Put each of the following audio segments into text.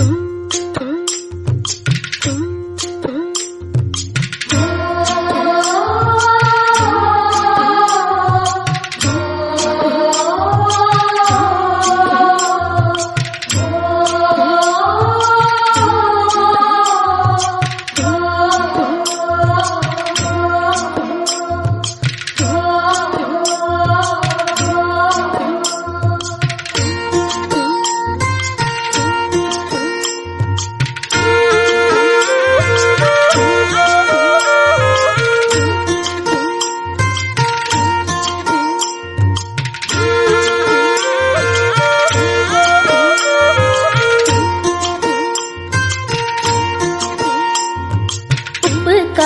உப்பு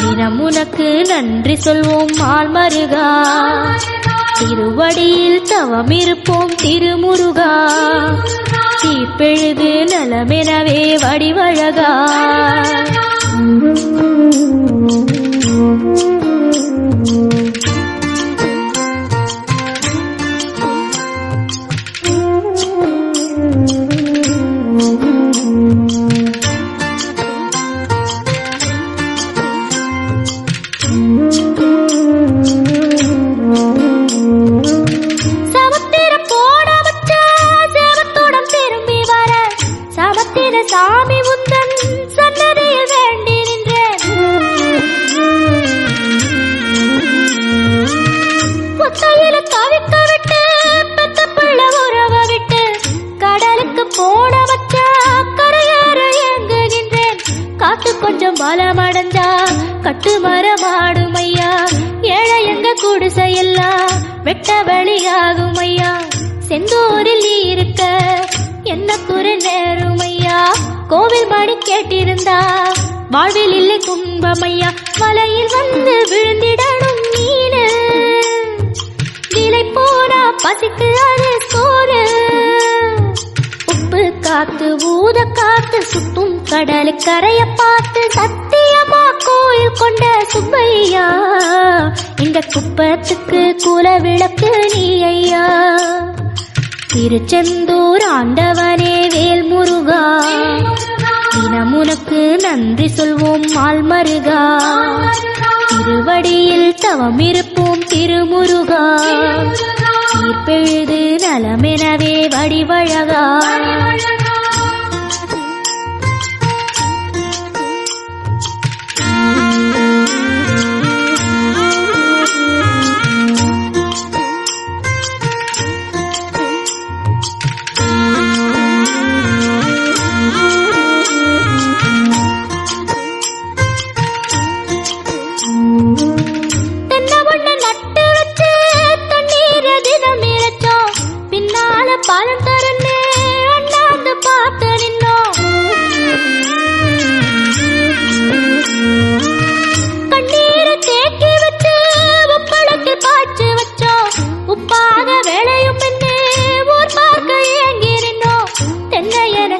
தினம் நன்றி சொல்வோம் மால் திருவடியில் தவம் இருப்போம் திருமுருகா. தீப்பெழுது நலமெனவே வடிவழகா. Thank you. கட்ட வெட்ட ஐயா செந்தூரில் நீ இருக்க என்ன குறை நேரும் ஐயா கோவில் பாடி கேட்டிருந்தா வாழ்வில் இல்லை துன்பம் ஐயா மலையில் வந்து விழுந்திடணும் நீனு. விலை போனா பசிக்கு அது சோறு. உப்பு காத்து ஊத காத்து சுத்தும் கடல் பார்த்து சத்தியமா கோயில் கொண்ட சுப்பையா? இந்த குப்பத்துக்கு குல விளக்கு நீ ஐயா திருச்செந்தூர் ஆண்டவனே வேல் முருகா தினம் நன்றி சொல்வோம் மால்மருகா திருவடியில் தவம் இருப்போம் திருமுருகா. தீர்ப்பெழுது நலமெனவே வடிவழகா.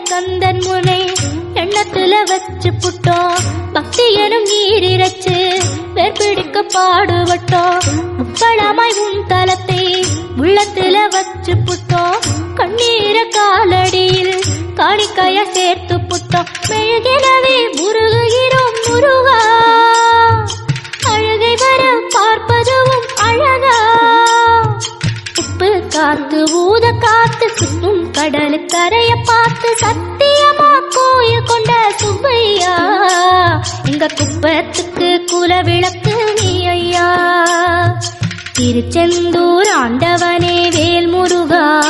கந்தன் முனை எண்ணத்துல வச்சு புட்டோம். பக்தி எனும் நீரிரச்சு வேர்பிடிக்க பாடுபட்டோம். முப்பழமாய் உன் தலத்தை உள்ளத்துல வச்சு புட்டோம். கண்ணீர காலடியில் காணிக்கைய சேர்த்து புட்டோம். மெழுகினவே முருகுகிறோம் முருகா. அழுகை வர பார்ப்பதும் அழகா. உப்பு காத்து ஊத காத்து சுத்தும் கடல் கரைய பார்த்து சத்தியமா கோய கொண்ட சுப்பையா? எங்க குப்பத்துக்கு குல விளக்கு நீ ஐயா. திருச்செந்தூர் ஆண்டவனே வேல் முருகா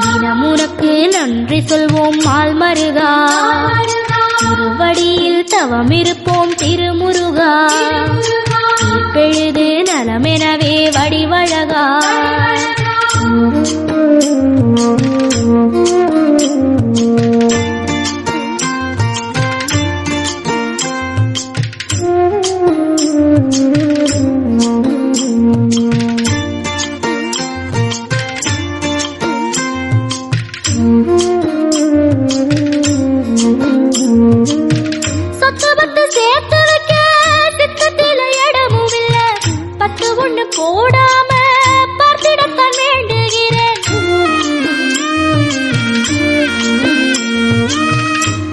தினமுனக்கு நன்றி சொல்வோம் மால் மருகா திருவடியில் தவம் இருப்போம் திருமுருகா. பெழுது நலமெனவே வடிவழகா. ஒண்ணு போடாம பார்த்திடத்தான் வேண்டுகிறேன்.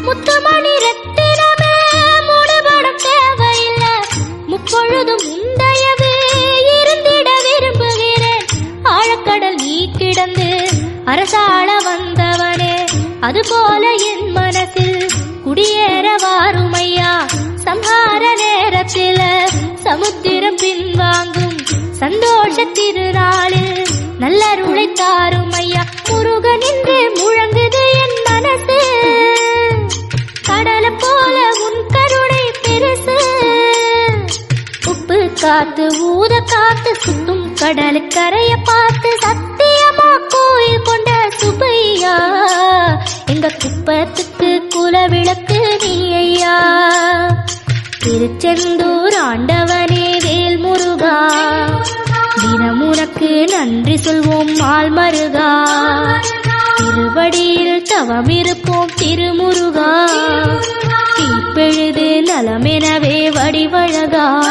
முத்துமணி ரத்தினமே முடுபடம் தேவையில்லை. முப்பொழுதும் முந்தையவே இருந்திட விரும்புகிறேன். ஆழக்கடல் நீ கிடந்து அரசாள வந்தவனே அதுபோல என் மனத்தில் குடியேற வாருமையா? திருநாளில் நல்லருளை தாரும் ஐயா முருகன் என்று முழங்குது என் மனசு. கடலை போல உன் கருணை பெருசு. உப்பு காத்து ஊத காத்து சுத்தும் கடலுக்கரைய பார்த்து சத்தியமா கோயில் கொண்ட சுபையா எங்க குப்பத்துக்கு குல விளக்கு நீ ஐயா திருச்செந்தூர் ஆண்டவனே வேல் முருகா தினம் உனக்கு நன்றி சொல்வோம் ஆள்மருகா. திருவடியில் தவம் இருப்போம் திருமுருகா. தீப்பெழுது நலமெனவே வடிவழகா.